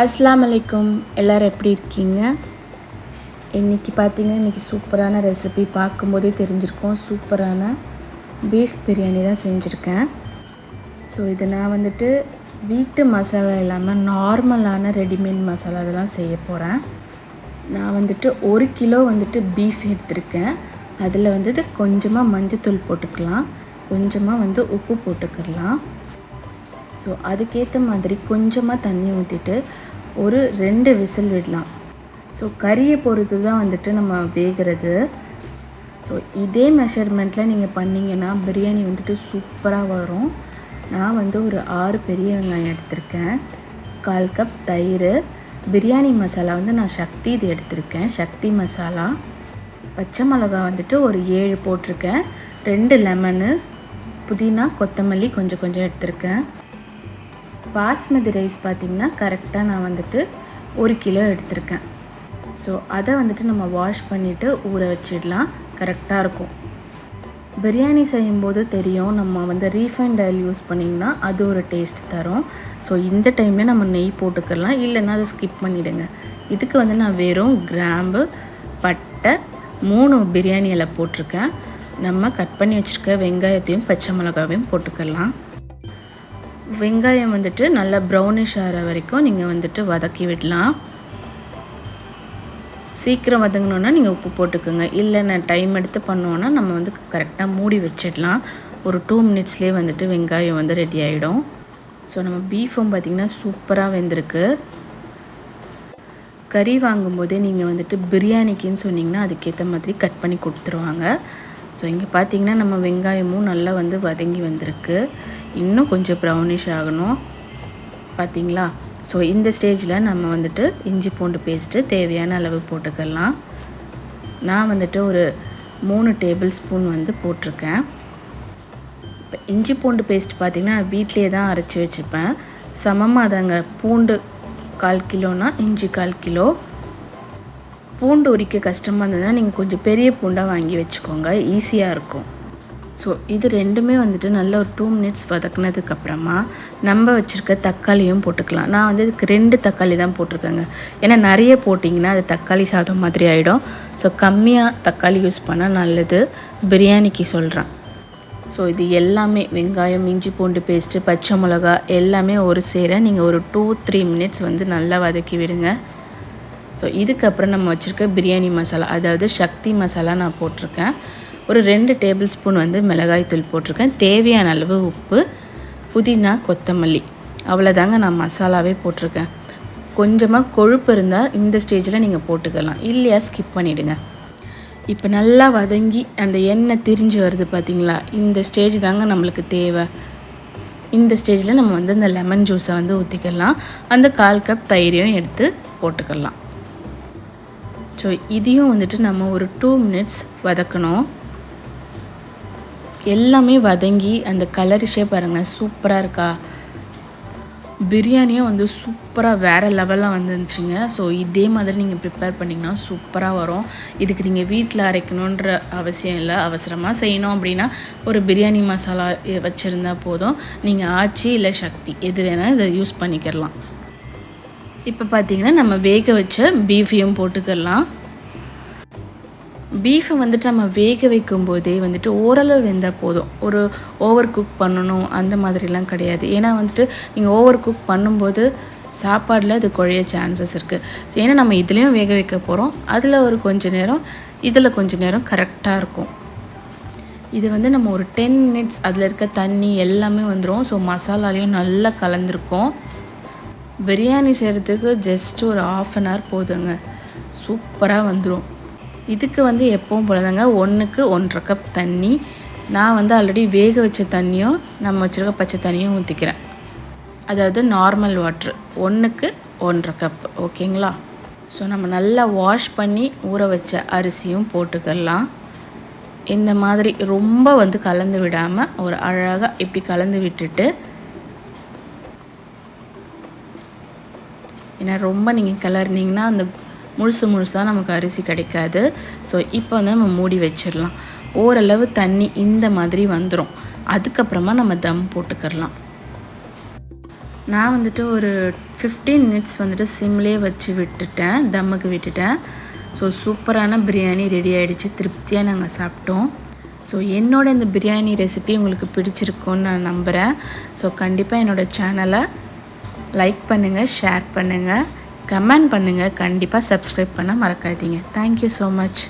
அஸ்லாம் அலைக்கும். எல்லோரும் எப்படி இருக்கீங்க? இன்றைக்கி பார்த்தீங்கன்னா இன்றைக்கி சூப்பரான ரெசிபி பார்க்கும்போதே தெரிஞ்சிருக்கோம். சூப்பரான பீஃப் பிரியாணி தான் செஞ்சுருக்கேன். ஸோ இது நான் வந்துட்டு வீட்டு மசாலா இல்லாமல் நார்மலான ரெடிமேட் மசாலா இதெல்லாம் செய்ய போகிறேன் நான் வந்துட்டு ஒரு கிலோ வந்துட்டு பீஃப் எடுத்திருக்கேன். அதில் வந்துட்டு கொஞ்சமாக மஞ்சத்தூள் போட்டுக்கலாம். கொஞ்சமாக வந்து உப்பு போட்டுக்கலாம். ஸோ அதுக்கேற்ற மாதிரி கொஞ்சமாக தண்ணி ஊற்றிட்டு ஒரு ரெண்டு விசில் விடலாம். ஸோ கறியை பொறுத்து தான் வந்துட்டு நம்ம வேகிறது. ஸோ இதே மெஷர்மெண்ட்டில் நீங்கள் பண்ணிங்கன்னா பிரியாணி வந்துட்டு சூப்பராக வரும். நான் வந்து ஒரு ஆறு பெரிய வெங்காயம் எடுத்திருக்கேன். கால் கப் தயிர். பிரியாணி மசாலா வந்து நான் சக்தி இது எடுத்திருக்கேன். சக்தி மசாலா. பச்சை மிளகா வந்துட்டு ஒரு ஏழு போட்டிருக்கேன். ரெண்டு லெமனு. புதினா கொத்தமல்லி கொஞ்சம் கொஞ்சம் எடுத்திருக்கேன். பாஸ்மதி ரைஸ் பார்த்திங்கன்னா கரெக்டாக நான் வந்துட்டு ஒரு கிலோ எடுத்திருக்கேன். ஸோ அதை வந்துட்டு நம்ம வாஷ் பண்ணிவிட்டு ஊற வச்சிடலாம். கரெக்டாக இருக்கும். பிரியாணி செய்யும்போது தெரியும் நம்ம வந்து ரீஃபைண்ட் ஆயில் யூஸ் பண்ணிங்கன்னா அது ஒரு டேஸ்ட் தரும். ஸோ இந்த டைமில் நம்ம நெய் போட்டுக்கலாம். இல்லைன்னா அதை ஸ்கிப் பண்ணிவிடுங்க இதுக்கு வந்து நான் வெறும் கிராம்பு பட்டை மூணு பிரியாணி இலை போட்டிருக்கேன். நம்ம கட் பண்ணி வச்சுருக்க வெங்காயத்தையும் பச்சை மிளகாவையும் போட்டுக்கலாம். வெங்காயம் வந்துட்டு நல்லா ப்ரௌனிஷ் ஆகிற வரைக்கும் நீங்கள் வந்துட்டு வதக்கி விடலாம். சீக்கிரம் வதங்கினோன்னா நீங்கள் உப்பு போட்டுக்கோங்க. இல்லை நான் டைம் எடுத்து பண்ணோன்னா நம்ம வந்து கரெக்டாக மூடி வச்சிடலாம். ஒரு டூ மினிட்ஸ்லேயே வந்துட்டு வெங்காயம் வந்து ரெடி ஆகிடும் ஸோ நம்ம பீஃபும் பார்த்திங்கன்னா சூப்பராக வெந்திருக்கு. கறி வாங்கும்போதே நீங்கள் வந்துட்டு பிரியாணிக்குன்னு சொன்னிங்கன்னா அதுக்கேற்ற மாதிரி கட் பண்ணி கொடுத்துருவாங்க. ஸோ இங்கே பார்த்தீங்கன்னா நம்ம வெங்காயமும் நல்லா வந்து வதங்கி வந்திருக்கு. இன்னும் கொஞ்சம் ப்ரௌனிஷ் ஆகணும். பார்த்தீங்களா ஸோ இந்த ஸ்டேஜில் நம்ம வந்துட்டு இஞ்சி பூண்டு பேஸ்ட்டு தேவையான அளவு போட்டுக்கலாம். நான் வந்துட்டு ஒரு மூணு டேபிள் ஸ்பூன் வந்து போட்டிருக்கேன். இப்போ இஞ்சி பூண்டு பேஸ்ட் பார்த்திங்கன்னா வீட்லேயே தான் அரைச்சி வச்சுப்பேன். சமமாக தாங்க பூண்டு கால் கிலோனா இஞ்சி கால் கிலோ. பூண்டு உரிக்க கஷ்டமாக இருந்ததுன்னா நீங்கள் கொஞ்சம் பெரிய பூண்டாக வாங்கி வச்சுக்கோங்க. ஈஸியாக இருக்கும். ஸோ இது ரெண்டுமே வந்துட்டு நல்ல ஒரு டூ மினிட்ஸ் வதக்குனதுக்கப்புறமா நம்ம வச்சுருக்க தக்காளியும் போட்டுக்கலாம். நான் வந்து இதுக்கு ரெண்டு தக்காளி தான் போட்டிருக்கேங்க. ஏன்னா நிறைய போட்டிங்கன்னா அது தக்காளி சாதம் மாதிரி ஆகிடும் ஸோ கம்மியாக தக்காளி யூஸ் பண்ணால் நல்லது. பிரியாணிக்கு சொல்கிறேன் ஸோ இது எல்லாமே வெங்காயம் இஞ்சி பூண்டு பேஸ்ட்டு பச்சை மிளகா எல்லாமே ஒரு சேர நீங்கள் ஒரு டூ த்ரீ மினிட்ஸ் வந்து நல்லா வதக்கி விடுங்க. ஸோ இதுக்கப்புறம் நம்ம வச்சுருக்க பிரியாணி மசாலா அதாவது சக்தி மசாலா நான் போட்டிருக்கேன். ஒரு ரெண்டு டேபிள் ஸ்பூன் வந்து மிளகாய் தூள் போட்டிருக்கேன். தேவையான அளவு உப்பு புதினா கொத்தமல்லி. அவ்வளோதாங்க நான் மசாலாவே போட்டிருக்கேன். கொஞ்சமாக கொழுப்பு இருந்தால் இந்த ஸ்டேஜில் நீங்கள் போட்டுக்கலாம். இல்லையா ஸ்கிப் பண்ணிவிடுங்க இப்போ நல்லா வதங்கி அந்த எண்ணெய் திரிஞ்சு வருது பார்த்தீங்களா இந்த ஸ்டேஜ் தாங்க நம்மளுக்கு தேவை. இந்த ஸ்டேஜில் நம்ம வந்து இந்த லெமன் ஜூஸை வந்து ஊற்றிக்கலாம் அந்த கால் கப் தயிரையும் எடுத்து போட்டுக்கலாம். ஸோ இதையும் வந்துட்டு நம்ம ஒரு டூ மினிட்ஸ் வதக்கணும். எல்லாமே வதங்கி அந்த கலரிஷே பாருங்கள் சூப்பராக இருக்கா? பிரியாணியும் வந்து சூப்பராக வேறு லெவலில் வந்துருந்துச்சுங்க. ஸோ இதே மாதிரி நீங்கள் ப்ரிப்பேர் பண்ணிங்கன்னா சூப்பராக வரும். இதுக்கு நீங்கள் வீட்டில் அரைக்கணுன்ற அவசியம் இல்லை. அவசரமாக செய்யணும் அப்படின்னா ஒரு பிரியாணி மசாலா வச்சுருந்தா போதும். நீங்கள் ஆச்சி இல்லை சக்தி எது வேணால் இதை யூஸ் பண்ணிக்கிறலாம் இப்போ பார்த்திங்கன்னா நம்ம வேக வச்ச பீஃபையும் போட்டுக்கலாம். பீஃபை வந்துட்டு நம்ம வேக வைக்கும் போதே வந்துட்டு ஓரளவு வெந்தால் போதும். ஒரு ஓவர் குக் பண்ணணும் அந்த மாதிரிலாம் கிடையாது. ஏன்னா வந்துட்டு நீங்கள் ஓவர் குக் பண்ணும்போது சாப்பாடில் அது குழைய சான்சஸ் இருக்குது ஸோ ஏன்னா நம்ம இதுலேயும் வேக வைக்க போகிறோம் அதில் ஒரு கொஞ்ச நேரம் இதில் கொஞ்ச நேரம் கரெக்டாக இருக்கும். இது வந்து நம்ம ஒரு டென் மினிட்ஸ் அதில் இருக்க தண்ணி எல்லாமே வந்துடும் ஸோ மசாலாலையும் நல்லா கலந்துருக்கும். பிரியாணி செய்கிறதுக்கு ஜஸ்ட் ஒரு ஆஃப் அன் ஹவர் போதுங்க. சூப்பராக வந்துடும் இதுக்கு வந்து எப்பவும் போலதாங்க ஒன்றுக்கு ஒன்றரை கப் தண்ணி. நான் வந்து ஆல்ரெடி வேக வச்ச தண்ணியும் நம்ம வச்சுருக்க பச்சை தண்ணியும் ஊற்றிக்கிறேன் அதாவது நார்மல் வாட்ரு ஒன்றுக்கு ஒன்றரை கப் ஓகேங்களா? ஸோ நம்ம நல்லா வாஷ் பண்ணி ஊற வச்ச அரிசியும் போட்டுக்கலாம். இந்த மாதிரி ரொம்ப வந்து கலந்து விடாமல் ஒரு அழகாக இப்படி கலந்து விட்டுட்டு ஏன்னா ரொம்ப நீங்கள் கிளறினீங்கன்னா அந்த முழுசு முழுசாக நமக்கு அரிசி கிடைக்காது. ஸோ இப்போ வந்து நம்ம மூடி வச்சிடலாம். ஓரளவு தண்ணி இந்த மாதிரி வந்துடும் அதுக்கப்புறமா நம்ம தம் போட்டுக்கிறலாம். நான் வந்துட்டு ஒரு ஃபிஃப்டீன் மினிட்ஸ் வந்துட்டு சிம்லேயே வச்சு விட்டுட்டேன். தம்முக்கு விட்டுட்டேன். ஸோ சூப்பரான பிரியாணி ரெடி ஆகிடுச்சு திருப்தியாக நாங்கள் சாப்பிட்டோம். ஸோ என்னோட இந்த பிரியாணி ரெசிபி உங்களுக்கு பிடிச்சிருக்கும்னு நான் நம்புகிறேன் ஸோ கண்டிப்பாக என்னோடய சேனலை லைக் பண்ணுங்கள் ஷேர் பண்ணுங்கள் கமெண்ட் பண்ணுங்கள் கண்டிப்பாக சப்ஸ்கிரைப் பண்ண மறக்காதீங்க. Thank you so much